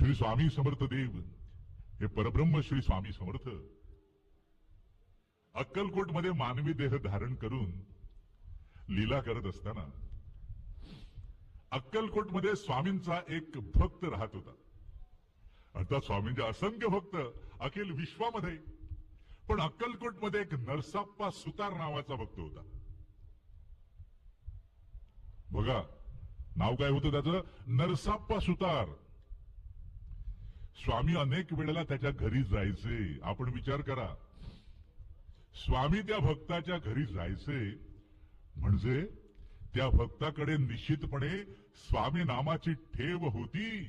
श्री स्वामी समर्थ देव. हे परब्रह्म श्री स्वामी समर्थ. अक्कलकोटमध्ये मानवी देह धारण करून लीला करत असताना अक्कलकोटमध्ये स्वामींचा एक भक्त राहत होता. अर्थात स्वामींचे असंख्य भक्त अखिल विश्वामध्ये पण अक्कलकोटमध्ये एक नरसाप्पा सुतार नावाचा भक्त होता. बघा नाव काय होतं त्याचं? नरसाप्पा सुतार. स्वामी अनेक वेळेला त्याच्या घरी जायचे. आपण विचार करा. स्वामी त्या भक्ताच्या घरी जायचे. म्हणजे त्या भक्ताकडे निश्चितपणे स्वामी नामाची ठेव होती.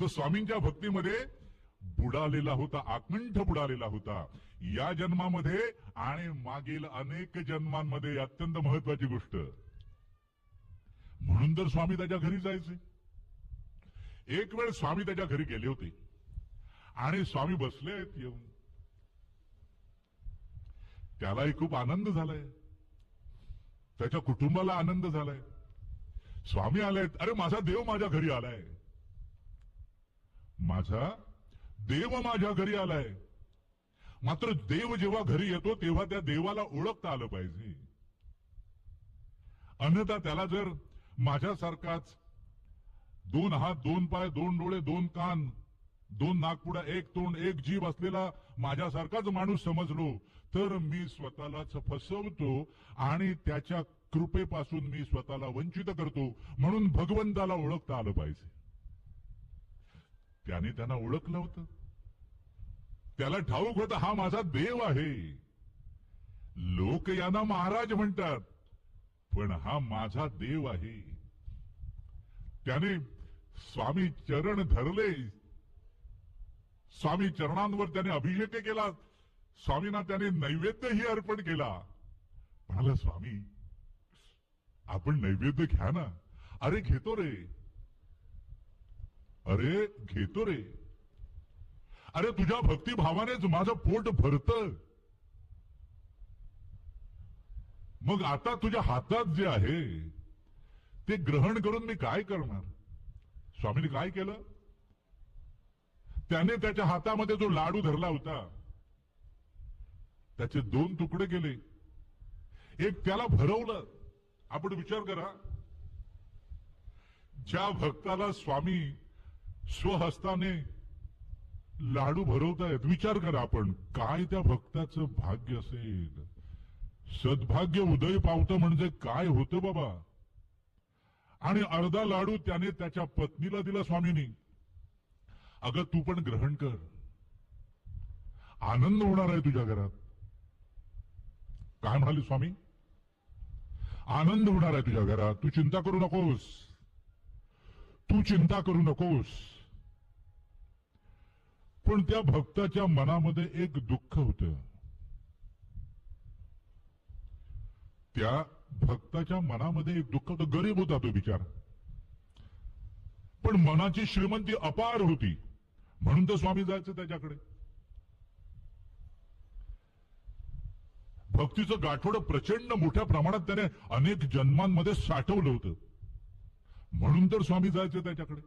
तो स्वामींच्या भक्तीमध्ये बुडालेला होता आकंठ बुडालेला होता. या जन्मामध्ये आणि मागील अनेक जन्मांमध्ये अत्यंत महत्वाची गोष्ट. म्हणून तर स्वामी त्याच्या घरी जायचे. एक वेळ स्वामी त्याच्या घरी गेले होते. आणि स्वामी बसले आहेत येऊन. त्यालाही खूप आनंद झालाय. त्याच्या कुटुंबाला आनंद झालाय. स्वामी आलेत अरे माझा देव माझ्या घरी आलाय. माझा देव माझ्या घरी आलाय. मात्र देव जेव्हा घरी येतो तेव्हा त्या देवाला ओळखता आलं पाहिजे. अन्यथा त्याला जर माझ्यासारखाच दोन हात दोन पाय दोन डोळे दोन कान दोन नागपुडा एक तोंड एक जीव असलेला माझ्यासारखाच माणूस समजलो तर मी स्वतःलाच फसवतो आणि त्याच्या कृपेपासून मी स्वतःला वंचित करतो म्हणून भगवंताला ओळखता आलं पाहिजे. त्याने त्यांना ओळखलं होतं. त्याला ठाऊक होतं हा माझा देव आहे. लोक यांना महाराज म्हणतात पण हा माझा देव आहे. त्याने स्वामी चरण धरले. स्वामी चरणांवर त्याने अभिषेक केला. स्वामींना त्याने नैवेद्यही अर्पण केला. म्हणाला स्वामी आपण नैवेद्य घ्या ना. अरे घेतो रे. अरे घेतो रे. अरे तुझ्या भक्तिभावानेच माझं पोट भरत. मग आता तुझ्या हातात जे आहे ते ग्रहण करून मी काय करणार? स्वामीने काय केलं? त्याने त्याच्या हातामध्ये जो लाडू धरला होता त्याचे दोन तुकडे केले. एक त्याला भरवलं. आपण विचार करा. ज्या भक्ताला स्वामी स्वहस्ताने लाडू भरवतायत विचार करा आपण काय त्या भक्ताचं भाग्य असेल? सद्भाग्य उदय पावतं म्हणजे काय होतं बाबा? आणि अर्धा लाडू त्याने त्याच्या पत्नीला दिला स्वामीनी. अगं तू पण ग्रहण कर. आनंद होणार आहे तुझ्या घरात. काय म्हणाले स्वामी? आनंद होणार आहे तुझ्या घरात. तू चिंता करू नकोस. तू चिंता करू नकोस. पण त्या भक्ताच्या मनामध्ये एक दुःख होतं. त्या भक्ताच्या मनामध्ये एक दुःख तो गरीब होता तो विचार पण मनाची श्रीमंती अपार होती. म्हणून तर स्वामी जायचं त्याच्याकडे. भक्तीचं गाठोड प्रचंड मोठ्या प्रमाणात त्याने अनेक जन्मांमध्ये साठवलं होतं. म्हणून तर स्वामी जायचे त्याच्याकडे.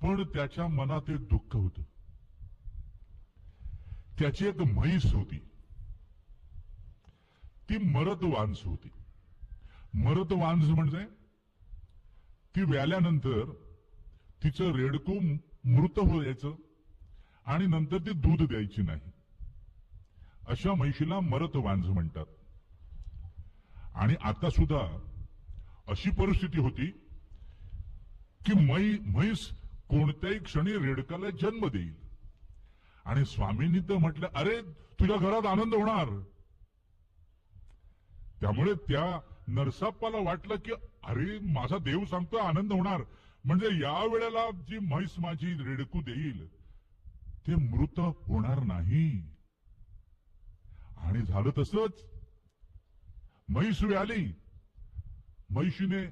पण त्याच्या मनात एक दुःख होत. त्याची एक म्हैस होती. ती मरत वांस होती. मरत वांज म्हणजे ती व्याल्यानंतर तिचं रेडकू मृत व्हायचं आणि नंतर ती दूध द्यायची नाही. अशा म्हैशीला मरत वांज म्हणतात. आणि आता सुद्धा अशी परिस्थिती होती की मै म्हैस कोणत्याही क्षणी रेडकाला जन्म देईल. आणि स्वामींनी तर म्हटलं अरे तुझ्या घरात आनंद होणार. त्यामुळे त्या नरसाप्पाला वाटलं की अरे माझा देव सांगतो आनंद होणार. म्हणजे या वेळेला जी म्हैस माझी रेडकू देईल ते मृत होणार नाही. आणि झालं तसंच म्हैस आली. म्हैशीने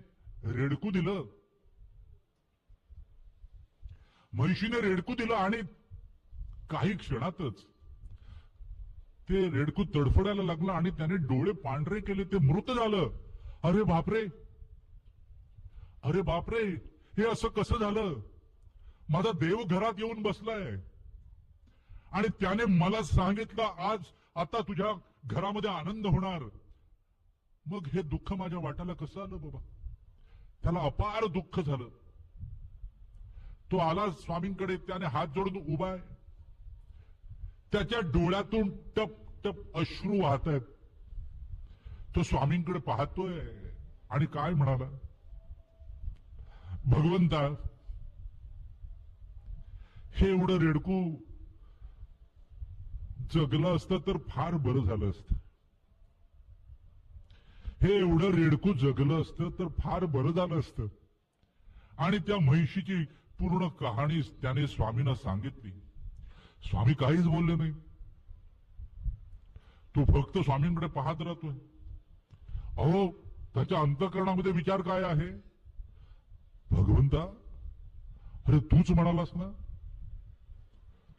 रेडकू दिलं. म्हैशीने रेडकू दिलं आणि काही क्षणातच ते रेडकू तडफडायला लागलं आणि त्याने डोळे पांढरे केले ते मृत झालं. अरे बापरे. अरे बापरे हे असं कसं झालं? माझा देव घरात येऊन बसलाय. आणि त्याने मला सांगितलं आज आता तुझ्या घरामध्ये आनंद होणार. मग हे दुःख माझ्या वाट्याला कसं आलं बाबा? त्याला अपार दुःख झालं. तो आला स्वामींकडे त्याने हात जोडून उभा आहे. त्याच्या डोळ्यातून टप टप अश्रू वाहत आहेत तो स्वामींकडे पाहतोय आणि काय म्हणाला? भगवंता हे एवढं रेडकू जगलं असतं तर फार बरं झालं असतं. हे एवढं रेडकू जगलं असतं तर फार बरं झालं असतं. आणि त्या म्हैशीची पूर्ण कहाणी त्याने स्वामींना सांगितली. स्वामी काहीच बोलले नाही. तो फक्त स्वामींकडे पाहत राहतोय. अहो त्याच्या अंतकरणामध्ये विचार काय आहे? भगवंता अरे तूच म्हणालास ना?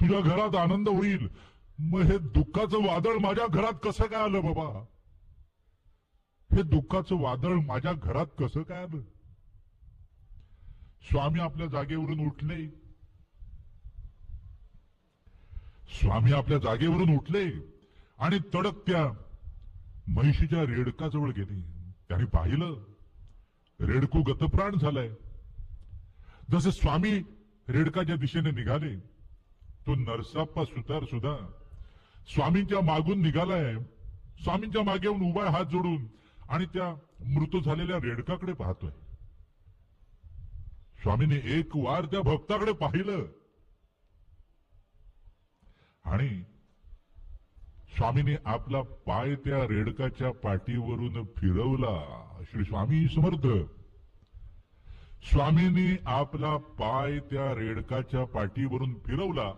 तुझ्या घरात आनंद होईल. मग हे दुःखाचं वादळ माझ्या घरात कसं काय आलं बाबा? हे दुःखाचं वादळ माझ्या घरात कसं काय आलं? स्वामी आपल्या जागेवरून उठले. स्वामी आपल्या जागेवरून उठले आणि तडक त्या म्हैशीच्या रेडकाजवळ गेले. त्याने पाहिलं रेडकू गतप्राण झालाय. जसे स्वामी रेडकाच्या दिशेने निघाले तो नरसाप्पा सुतार सुद्धा स्वामींच्या मागून निघालाय. स्वामींच्या मागे उभा हात जोडून आणि त्या मृत झालेल्या रेडकाकडे पाहतोय. स्वामीने एक वार त्या भक्ताकडे पाहिलं. आणि स्वामीने आपला पाय त्या रेडकाच्या पाठीवरून फिरवला. श्री स्वामी समर्थ. स्वामींनी आपला पाय त्या रेडकाच्या पाठीवरून फिरवला.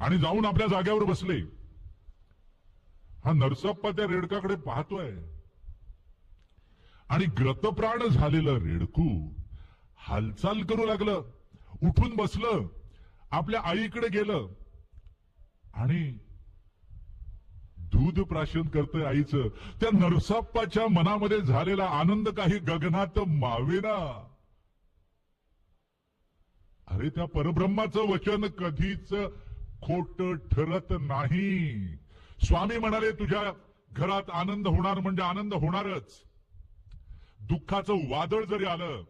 आणि जाऊन आपल्या जाग्यावर बसले. हा नरसप्पा त्या रेडकाकडे पाहतोय. आणि ग्रतप्राण झालेलं रेडकू हालचाल करू लागलं. उठून बसलं. आपल्या आईकडे गेलं. आणि दूध प्राशन करतोय आईचं. त्या नरसाप्पाच्या मनामध्ये झालेला आनंद काही गगनात मावेना. अरे त्या परब्रह्माचं वचन कधीच खोट ठरत नाही. स्वामी म्हणाले तुझ्या घरात आनंद होणार म्हणजे आनंद होणारच. दुःखाचं वादळ जरी आलं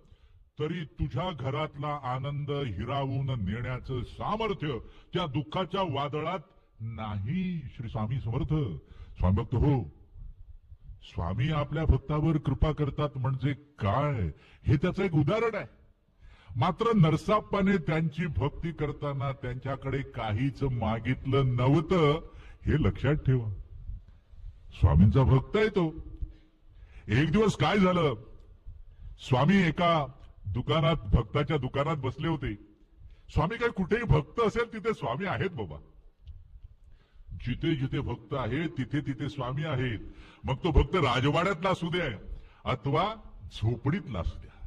तरी तुझ्या घरातला आनंद हिरावून नेण्याचं सामर्थ्य त्या दुःखाच्या वादळात नाही श्री स्वामी समर्थ. स्वामी भक्त हो. स्वामी आपल्या भक्तावर कृपा करतात म्हणजे काय? हे त्याचं एक उदाहरण आहे. मात्र नरसाप्पाने त्यांची भक्ती करताना त्यांच्याकडे काहीच मागितलं नव्हतं हे लक्षात ठेवा. स्वामींचा भक्त आहे तो. एक दिवस काय झालं? स्वामी एका दुकानात भक्ताच्या दुकानात बसले होते. स्वामी काय कुठेही भक्त असेल तिथे स्वामी आहेत बाबा. जिथे जिथे भक्त आहेत तिथे तिथे स्वामी आहेत. मग तो भक्त राजवाड्यातला असू द्या अथवा झोपडीतला असू द्या.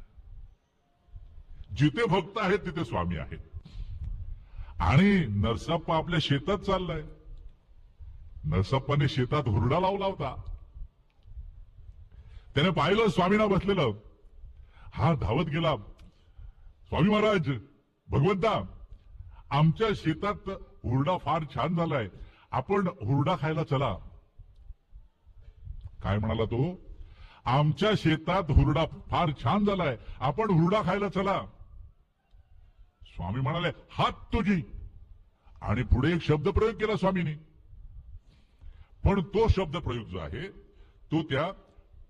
जिथे भक्त आहेत तिथे स्वामी आहेत. आणि नरसप्पा आपल्या शेतात चाललाय. नरसप्पाने शेतात हुरडा लावला होता. त्याने पाहिलं स्वामींना बसलेलं. हा धावत गेला. स्वामी महाराज भगवंता आमच्या शेतात हुरडा फार छान झालाय. आपण हुरडा खायला चला. काय म्हणाला तो? आमच्या शेतात हुरडा फार छान झालाय. आपण हुरडा खायला चला. स्वामी म्हणाले हात तुझी. आणि पुढे एक शब्द प्रयोग केला स्वामीने. पण तो शब्द प्रयोग जो आहे तो त्या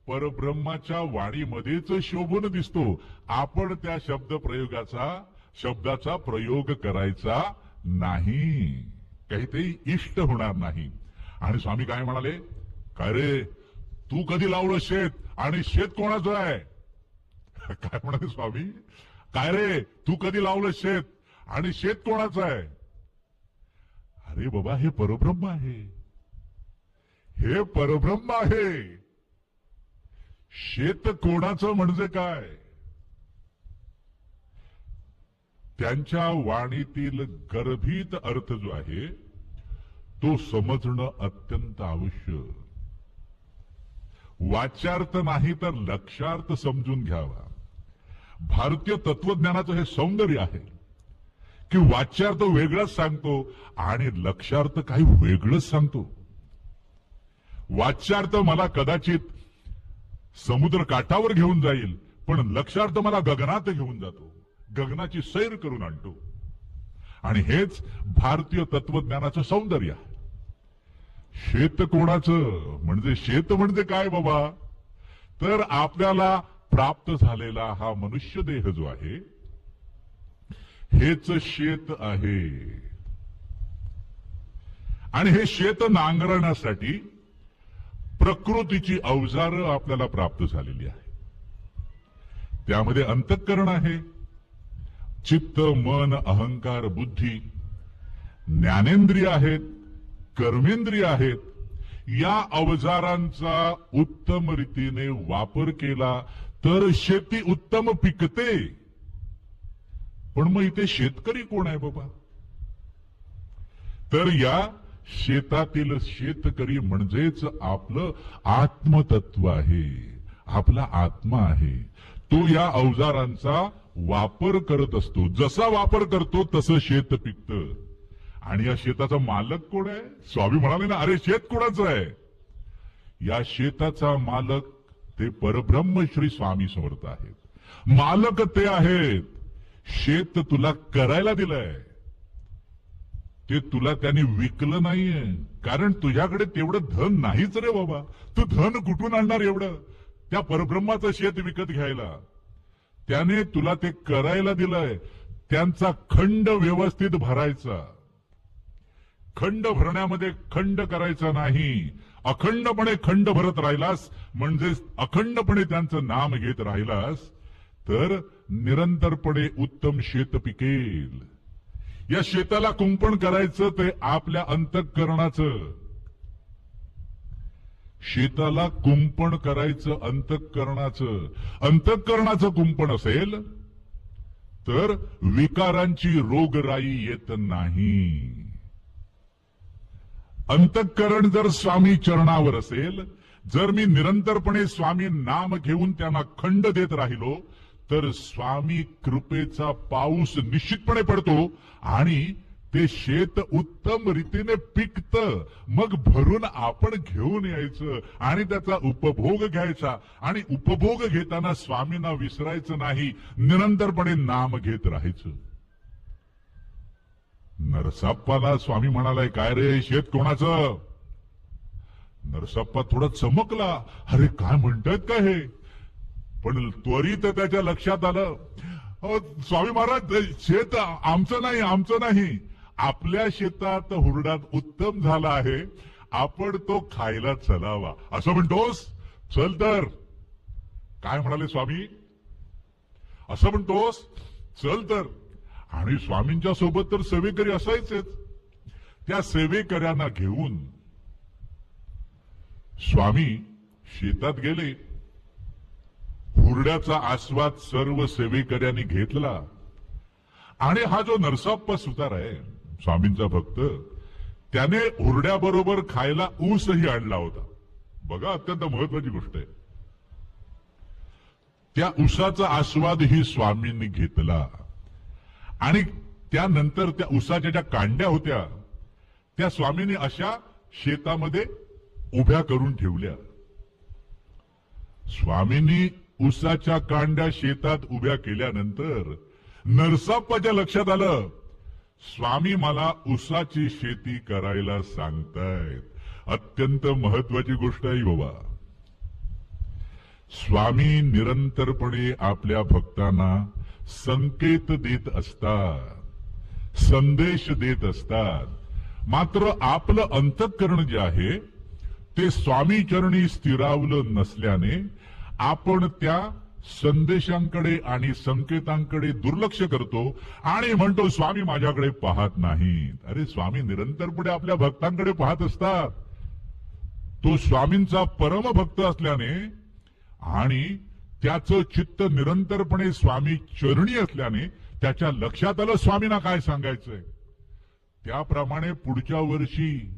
परब्रह्माच्या वाणीमध्येच शोभून दिसतो. आपण त्या शब्द प्रयोगाचा शब्दाचा प्रयोग करायचा नाही. काहीतरी इष्ट होणार नाही. आणि स्वामी काय म्हणाले? काय रे तू कधी लावलं शेत? आणि शेत कोणाचं आहे? काय म्हणाले स्वामी? काय रे तू कधी लावलं शेत? आणि शेत कोणाचं आहे? अरे बाबा हे परब्रह्म आहे. हे परब्रह्म आहे. शेत कोणाचं म्हणजे काय? त्यांच्या वाणीतील गर्भित अर्थ जो आहे तो समजणं अत्यंत आवश्यक. वाच्यार्थ नाही तर लक्षार्थ समजून घ्यावा. भारतीय तत्वज्ञानाचं हे सौंदर्य आहे की वाच्यार्थ वेगळाच सांगतो आणि लक्षार्थ काही वेगळंच सांगतो. वाच्यार्थ मला कदाचित समुद्र काठावर घेऊन जाईल पण लक्षार्थ मला गगनात घेऊन जातो. गगनाची सैर करून आणतो. आणि हेच भारतीय तत्वज्ञानाचं सौंदर्य आहे. शेत कोणाचं? म्हणजे शेत म्हणजे काय बाबा? तर आपल्याला प्राप्त झालेला हा मनुष्य देह जो आहे हेच शेत आहे. आणि हे शेत नांगरण्यासाठी प्रकृतीची अवजारं आपल्याला प्राप्त झालेली आहे त्यामध्ये अंतःकरण आहे. चित्त मन अहंकार बुद्धी ज्ञानेंद्रिय आहेत कर्मेंद्रिय आहेत. या अवजारांचा उत्तम रीतीने वापर केला तर शेती उत्तम पिकते. पण मग इथे शेतकरी कोण आहे बाबा? तर या शेतातील शेतकरी म्हणजेच आपलं आत्मतत्व आहे. आपला आत्मा आहे. तो या अवजारांचा वापर करत असतो. जसा वापर करतो तसं शेत पिकत. आणि या शेताचा मालक कोण आहे? स्वामी म्हणाले ना अरे शेत कोणाचं आहे? या शेताचा मालक ते परब्रह्म श्री स्वामी समर्थ आहेत. मालक ते आहेत. शेत तुला करायला दिलंय. ते तुला त्याने विकलं नाहीये. कारण तुझ्याकडे तेवढं धन नाहीच रे बाबा. तू धन कुठून आणणार एवढं? त्या परब्रह्माचं शेत विकत घ्यायला. त्याने तुला ते करायला दिलंय. त्यांचा खंड व्यवस्थित भरायचा. खंड भरण्यामध्ये खंड करायचा नाही. अखंडपणे खंड भरत राहिलास म्हणजे अखंडपणे त्यांचं नाम घेत राहिलास तर निरंतरपणे उत्तम शेत पिकेल. या शेताला कुंपण करायचं ते आपल्या अंतःकरणाचं. शेताला कुंपण करायचं अंतःकरणाचं. अंतःकरणाचं कुंपण असेल तर विकारांची रोगराई येत नाही. अंतःकरण जर स्वामी चरणावर असेल जर मी निरंतरपणे स्वामी नाम घेऊन त्यांना खंड देत राहिलो तर स्वामी कृपेचा पाऊस निश्चितपणे पडतो आणि ते शेत उत्तम रीतीने पिकत. मग भरून आपण घेऊन यायचं आणि त्याचा उपभोग घ्यायचा. आणि उपभोग घेताना स्वामींना विसरायचं नाही. निरंतरपणे नाम घेत राहायचं. नरसाप्पाला स्वामी म्हणालाय काय रे शेत कोणाचं? नरसाप्पा थोडा चमकला. अरे काय म्हणतात का हे? पण त्वरित त्याच्या लक्षात आलं. स्वामी महाराज शेत आमचं नाही आमचं नाही. आपल्या शेतात हुरडात उत्तम झाला आहे. आपण तो खायला चलावा. असं म्हणतोस? चल तर. काय म्हणाले स्वामी? असं म्हणतोस? चल तर. आणि स्वामींच्या सोबत तर सेवेकरी असायचेच. त्या सेवेकऱ्यांना घेऊन स्वामी शेतात गेले. हुरड्याचा आस्वाद सर्व सेवेकऱ्यांनी घेतला. आणि हा जो नरसाप्पा सुतार आहे स्वामींचा भक्त त्याने हुरड्याबरोबर खायला ऊसही आणला होता. बघा अत्यंत महत्वाची गोष्ट आहे. त्या ऊसाचा आस्वाद ही स्वामींनी घेतला. आणि त्यानंतर त्या उसाच्या ज्या कांड्या होत्या त्या स्वामींनी अशा शेतामध्ये उभ्या करून ठेवल्या. स्वामींनी उसाच्या कांड्या शेतात उभ्या केल्यानंतर नरसाप्पाच्या लक्षात आलं. स्वामी मला उसाची शेती करायला सांगतायत. अत्यंत महत्वाची गोष्ट आहे बाबा. स्वामी निरंतरपणे आपल्या भक्तांना संकेत देत असतात. संदेश देत असतात. मात्र आपलं अंतःकरण जे आहे ते स्वामी चरणी स्थिरावलं नसल्याने आपण त्या संदेशांकडे आणि संकेतांकडे दुर्लक्ष करतो आणि म्हणतो स्वामी माझ्याकडे पाहत नाहीत. अरे स्वामी निरंतरपणे आपल्या भक्तांकडे पाहत असतात. तो स्वामींचा परमभक्त असल्याने आणि त्याचं चित्त निरंतरपणे स्वामी चरणी असल्याने त्याच्या लक्षात आलं स्वामींना काय सांगायचंय. त्याप्रमाणे पुढच्या वर्षी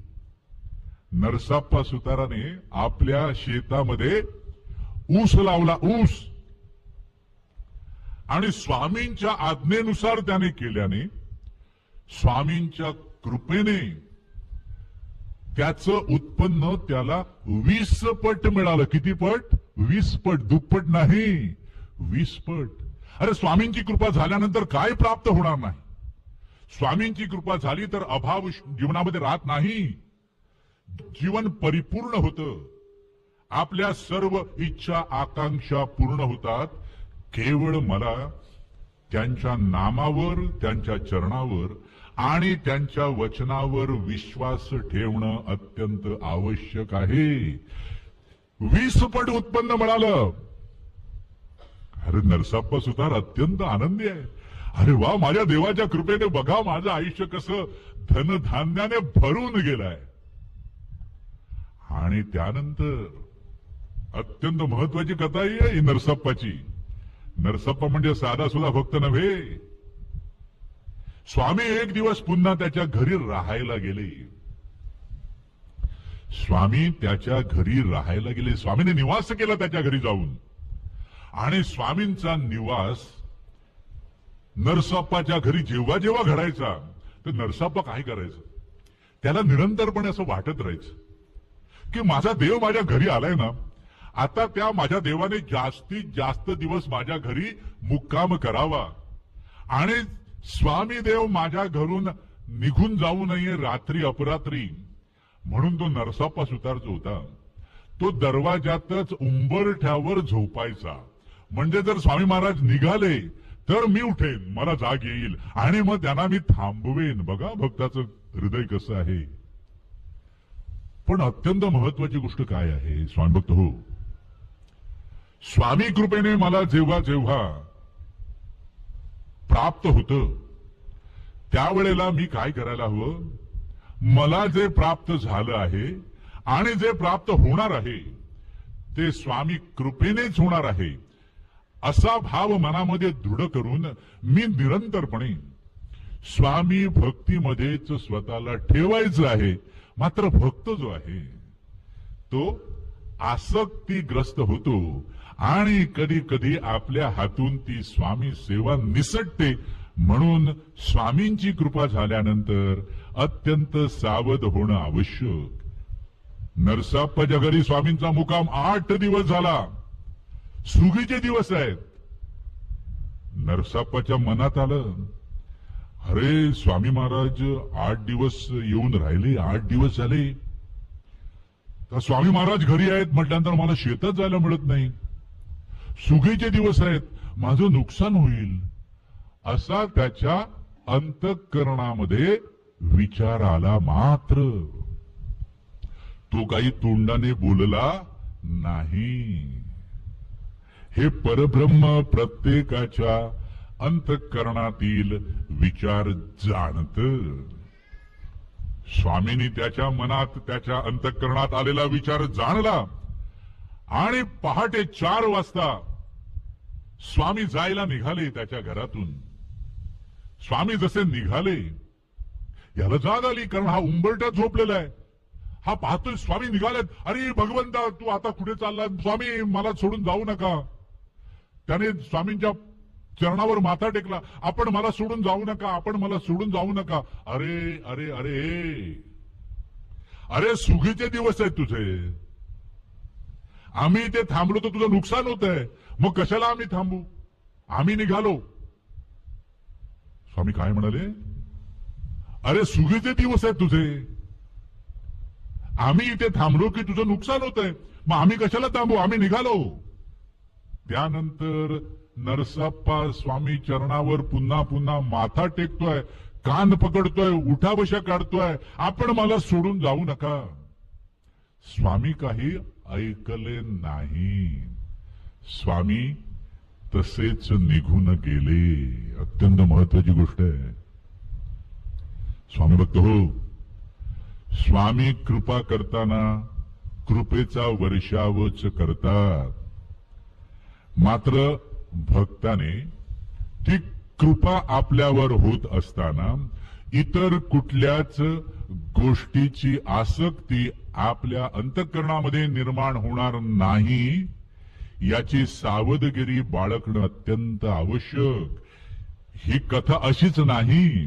नरसाप्पा सुताराने आपल्या शेतामध्ये ऊस लावला ऊस. आणि स्वामींच्या आज्ञेनुसार त्याने केल्याने स्वामींच्या कृपेने त्याचं उत्पन्न त्याला वीस पट मिळालं. किती पट? वीस पट. दुप्पट नाही. वीस पट. अरे स्वामींची कृपा झाल्यानंतर काय प्राप्त होणार नाही? स्वामींची कृपा झाली तर अभाव जीवनामध्ये राहत नाही. जीवन परिपूर्ण होतं. आपल्या सर्व इच्छा आकांक्षा पूर्ण होतात. केवळ मला त्यांच्या नामावर त्यांच्या चरणावर आणि त्यांच्या वचनावर विश्वास ठेवणं अत्यंत आवश्यक आहे. वीस पट उत्पन्न मिळालं. अरे नरसाप्पा सुतार अत्यंत आनंदी आहे. अरे वा माझ्या देवाच्या कृपेने बघा माझं आयुष्य कसं धनधान्याने भरून गेलंय. आणि त्यानंतर अत्यंत महत्वाची कथा ही आहे नरसप्पाची. नरसप्पा म्हणजे साधा सुद्धा भक्त नव्हे. स्वामी एक दिवस पुन्हा त्याच्या घरी राहायला गेले. स्वामी त्याच्या घरी राहायला गेले. स्वामीने निवास केला त्याच्या घरी जाऊन. आणि स्वामींचा निवास नरसाप्पाच्या घरी जेव्हा जेव्हा घडायचा तर नरसाप्पा काय करायचं? त्याला निरंतरपणे असं वाटत राहायचं. की माझा देव माझ्या घरी आलाय ना आता त्या माझ्या देवाने जास्तीत जास्त दिवस माझ्या घरी मुक्काम करावा. आणि स्वामी देव माझ्या घरून निघून जाऊ नये रात्री अपरात्री. म्हणून तो नरसाप्पा सुतार जो होता. तो दरवाजातच उंबरठ्यावर झोपायचा. म्हणजे जर स्वामी महाराज निघाले तर मी उठेन मला जाग येईल आणि मग त्यांना मी थांबवेन. बघा भक्ताचं हृदय कसं आहे. पण अत्यंत महत्वाची गोष्ट काय आहे स्वामी भक्त हो? स्वामी कृपेने मला जेव्हा जेव्हा प्राप्त होत त्यावेळेला मी काय करायला हवं? मला जे प्राप्त झालं आहे आणि जे प्राप्त होणार आहे ते स्वामी कृपेनेच होणार आहे असा भाव मनामध्ये दृढ करून मी निरंतरपणे स्वामी भक्तीमध्येच स्वतःला ठेवायचं आहे मात्र भक्त जो आहे तो आसक्तीग्रस्त होतो. आणि कधी कधी आपल्या हातून ती स्वामी सेवा निसटते. म्हणून स्वामींची कृपा झाल्यानंतर अत्यंत सावध होणं आवश्यक. नरसाप्पाच्या घरी स्वामींचा मुकाम आठ दिवस झाला. सुगीचे दिवस आहेत. नरसाप्पाच्या मनात आलं अरे स्वामी महाराज आठ दिवस येऊन राहिले आठ दिवस झाले. तर स्वामी महाराज घरी आहेत म्हटल्यानंतर मला शेतात जायला मिळत नाही. सुगीचे दिवस आहेत. माझं नुकसान होईल. असा त्याच्या अंतकरणामध्ये विचार आला मात्र. तो काही तोंडाने बोलला नाही. हे परब्रह्म प्रत्येकाच्या अंतःकरणातील विचार जाणत. स्वामींनी त्याच्या मनात त्याच्या अंतःकरणात आलेला विचार जाणला. आणि पहाटे चार वाजता स्वामी जायला निघाले त्याच्या घरातून. स्वामी जसे निघाले याला जाग आली कारण हा उंबरटा झोपलेला आहे. हा पाहतोय स्वामी निघालेत अरे भगवंता तू आता कुठे चालला? स्वामी मला सोडून जाऊ नका. त्याने स्वामींच्या चरणावर माथा टेकला आपण मला सोडून जाऊ नका आपण मला सोडून जाऊ नका. अरे अरे अरे अरे सुगीचे दिवस आहेत तुझे. आम्ही इथे थांबलो तर तुझं नुकसान होत आहे मग कशाला आम्ही थांबू? आम्ही निघालो. स्वामी काय म्हणाले? अरे सुगीचे दिवस आहेत तुझे. आम्ही इथे थांबलो की तुझं नुकसान होत आहे मग आम्ही कशाला थांबू? आम्ही निघालो. त्यानंतर नरसाप्पा स्वामी चरणावर पुन्हा पुन्हा माथा टेकतोय कान पकडतोय उठाबशा काढतोय. आपण मला सोडून जाऊ नका. स्वामी काही ऐकले नाही. स्वामी तसेच निघून गेले. अत्यंत महत्वाची गोष्ट आहे. स्वामी भक्त हो स्वामी कृपा करताना कृपेचा वर्षावच करतात. मात्र भक्ताने ती कृपा आपल्यावर होत असताना इतर कुठल्याच गोष्टीची आसक्ती आपल्या अंतःकरणामध्ये निर्माण होणार नाही याची सावधगिरी बाळगणं अत्यंत आवश्यक. ही कथा अशीच नाही.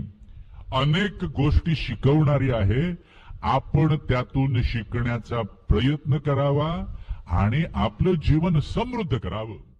अनेक गोष्टी शिकवणारी आहे. आपण त्यातून शिकण्याचा प्रयत्न करावा आणि आपलं जीवन समृद्ध करावं.